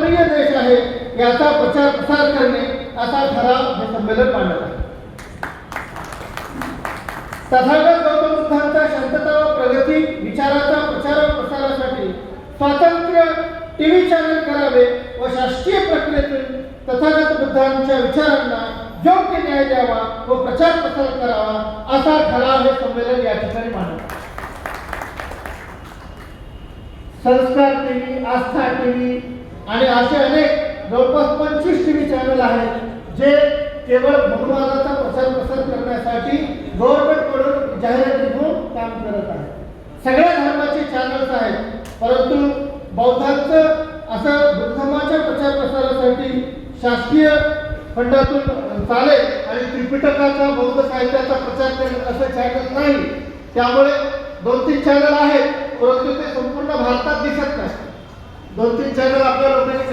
धर्मप्रिय देश आहे याचा प्रचार प्रसार करणे असा ठराव हे संमेलन मांडत आहे. तथागत गौतम बुद्धांचा शांतता व प्रगती विचाराचा प्रचार व प्रसारासाठी स्वातंत्र्य टीव्ही चॅनल करावे व शासकीय प्रक्रियेतून तथागत बुद्धांच्या विचारांना योग्य न्याय द्यावा व प्रचार प्रसार करावा असा ठराव हे संमेलन या ठिकाणी मांडत संस्कार टीव्ही आस्था टीव्ही आणि असे अनेक जवळपास पंचवीस टीव्ही चॅनल आहेत जे केवळ भगवानाचा प्रसार प्रसार करण्यासाठी गव्हर्नमेंटकडून जाहिराती घेऊन काम करत आहे सगळ्या धर्माचे चॅनल्स आहेत परंतु बौद्धांचं असं बुद्ध धर्माच्या प्रचार प्रसारासाठी शासकीय फंडातून चालेल आणि त्रिपिटकाचा बौद्ध साहित्याचा प्रचार करेल असं चॅनल नाही. त्यामुळे दोन तीन चॅनल आहेत परंतु ते संपूर्ण भारतात विचारलं आपल्या लोकांनी